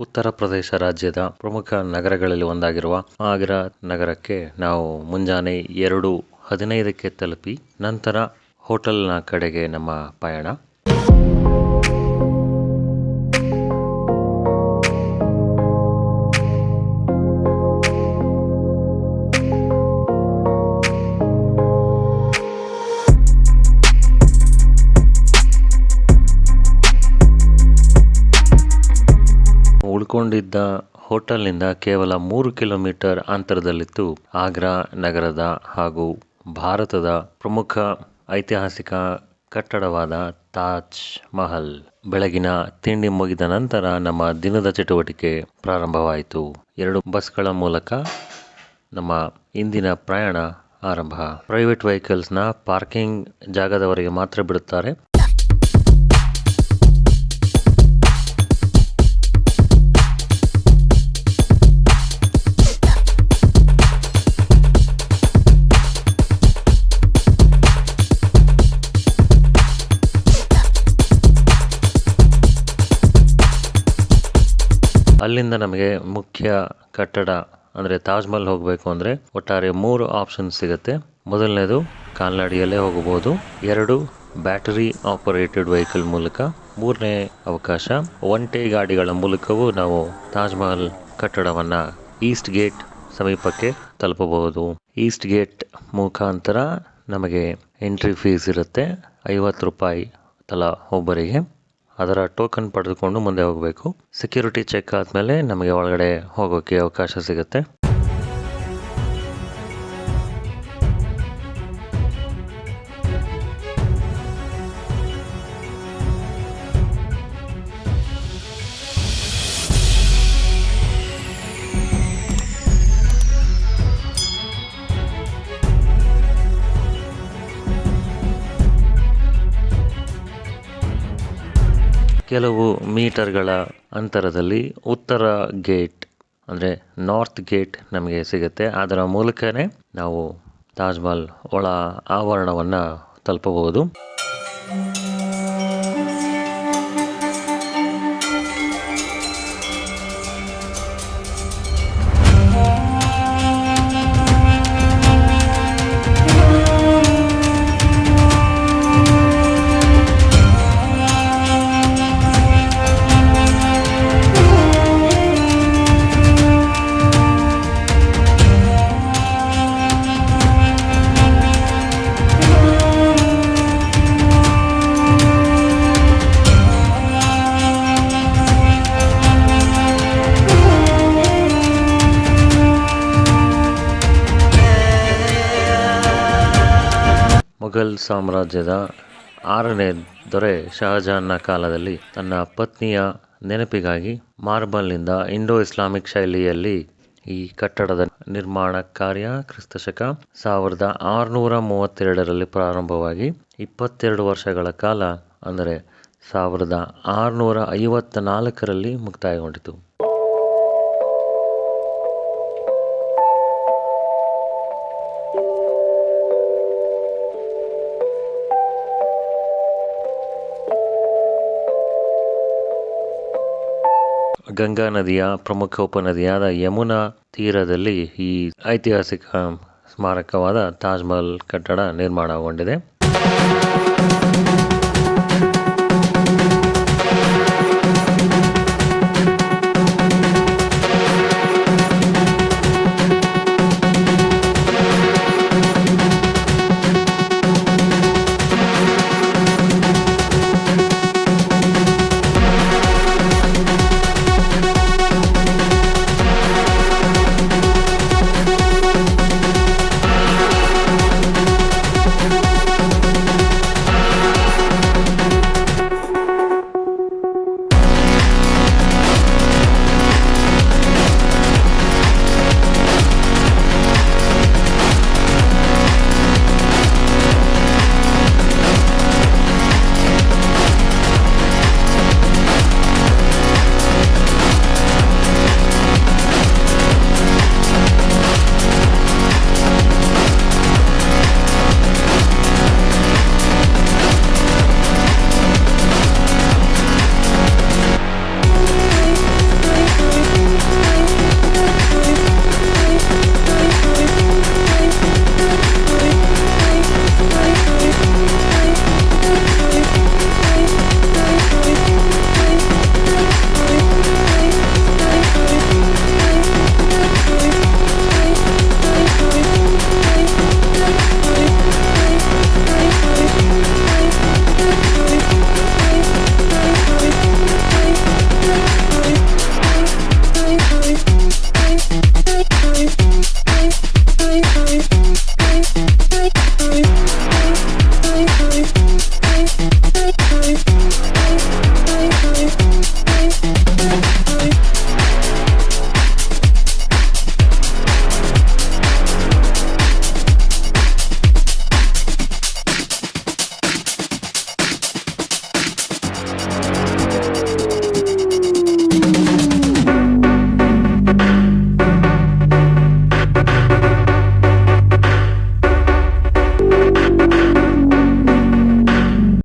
ಉತ್ತರ ಪ್ರದೇಶ ರಾಜ್ಯದ ಪ್ರಮುಖ ನಗರಗಳಲ್ಲಿ ಒಂದಾಗಿರುವ ಆಗ್ರಾ ನಗರಕ್ಕೆ ನಾವು ಮುಂಜಾನೆ ಎರಡು ಹದಿನೈದಕ್ಕೆ ತಲುಪಿ ನಂತರ ಹೋಟೆಲ್ನ ಕಡೆಗೆ ನಮ್ಮ ಪಯಣ. ಉಳ್ಕೊಂಡಿದ್ದ ಹೋಟೆಲ್ನಿಂದ ಕೇವಲ ಮೂರು ಕಿಲೋಮೀಟರ್ ಅಂತರದಲ್ಲಿತ್ತು ಆಗ್ರಾ ನಗರದ ಹಾಗೂ ಭಾರತದ ಪ್ರಮುಖ ಐತಿಹಾಸಿಕ ಕಟ್ಟಡವಾದ ತಾಜ್ ಮಹಲ್. ಬೆಳಗಿನ ತಿಂಡಿ ಮುಗಿದ ನಂತರ ನಮ್ಮ ದಿನದ ಚಟುವಟಿಕೆ ಪ್ರಾರಂಭವಾಯಿತು. ಎರಡು ಬಸ್ಗಳ ಮೂಲಕ ನಮ್ಮ ಇಂದಿನ ಪ್ರಯಾಣ ಆರಂಭ. ಪ್ರೈವೇಟ್ ವೆಹಿಕಲ್ಸ್ನ ಪಾರ್ಕಿಂಗ್ ಜಾಗದವರೆಗೆ ಮಾತ್ರ ಬಿಡುತ್ತಾರೆ. ಅಲ್ಲಿಂದ ನಮಗೆ ಮುಖ್ಯ ಕಟ್ಟಡ, ಅಂದರೆ ತಾಜ್ ಮಹಲ್ ಹೋಗಬೇಕು ಅಂದರೆ ಒಟ್ಟಾರೆ ಮೂರು ಆಪ್ಷನ್ ಸಿಗುತ್ತೆ. ಮೊದಲನೇದು ಕಾಲ್ನಡಿಯಲ್ಲೇ ಹೋಗಬಹುದು. ಎರಡು ಬ್ಯಾಟರಿ ಆಪರೇಟೆಡ್ ವೆಹಿಕಲ್ ಮೂಲಕ. ಮೂರನೇ ಅವಕಾಶ, ಒಂಟೆ ಗಾಡಿಗಳ ಮೂಲಕವೂ ನಾವು ತಾಜ್ ಮಹಲ್ ಕಟ್ಟಡವನ್ನು ಈಸ್ಟ್ ಗೇಟ್ ಸಮೀಪಕ್ಕೆ ತಲುಪಬಹುದು. ಈಸ್ಟ್ ಗೇಟ್ ಮುಖಾಂತರ ನಮಗೆ ಎಂಟ್ರಿ ಫೀಸ್ ಇರುತ್ತೆ, ಐವತ್ತು ರೂಪಾಯಿ ತಲಾ ಒಬ್ಬರಿಗೆ. ಅದರ ಟೋಕನ್ ಪಡೆದುಕೊಂಡು ಮುಂದೆ ಹೋಗಬೇಕು. ಸೆಕ್ಯೂರಿಟಿ ಚೆಕ್ ಆದಮೇಲೆ ನಮಗೆ ಒಳಗಡೆ ಹೋಗೋಕ್ಕೆ ಅವಕಾಶ ಸಿಗುತ್ತೆ. ಕೆಲವು ಮೀಟರ್ಗಳ ಅಂತರದಲ್ಲಿ ಉತ್ತರ ಗೇಟ್, ಅಂದರೆ ನಾರ್ತ್ ಗೇಟ್ ನಮಗೆ ಸಿಗುತ್ತೆ. ಅದರ ಮೂಲಕನೇ ನಾವು ತಾಜ್ ಮಹಲ್ ಒಳ ಆವರಣವನ್ನು ತಲುಪಬಹುದು. ಮೊಘಲ್ ಸಾಮ್ರಾಜ್ಯದ ಆರನೇ ದೊರೆ ಶಹಜಹಾನ್ನ ಕಾಲದಲ್ಲಿ ತನ್ನ ಪತ್ನಿಯ ನೆನಪಿಗಾಗಿ ಮಾರ್ಬಲ್ನಿಂದ ಇಂಡೋ ಇಸ್ಲಾಮಿಕ್ ಶೈಲಿಯಲ್ಲಿ ಈ ಕಟ್ಟಡದ ನಿರ್ಮಾಣ ಕಾರ್ಯ ಕ್ರಿಸ್ತಶಕ ಸಾವಿರದ ಆರುನೂರ ಮೂವತ್ತೆರಡರಲ್ಲಿ ಪ್ರಾರಂಭವಾಗಿ ಇಪ್ಪತ್ತೆರಡು ವರ್ಷಗಳ ಕಾಲ, ಅಂದರೆ ಸಾವಿರದ ಆರುನೂರ ಐವತ್ತ ನಾಲ್ಕರಲ್ಲಿ ಮುಕ್ತಾಯಗೊಂಡಿತು. ಗಂಗಾ ನದಿಯ ಪ್ರಮುಖ ಉಪನದಿಯಾದ ಯಮುನಾ ತೀರದಲ್ಲಿ ಈ ಐತಿಹಾಸಿಕ ಸ್ಮಾರಕವಾದ ತಾಜ್ ಮಹಲ್ ಕಟ್ಟಡ ನಿರ್ಮಾಣಗೊಂಡಿದೆ.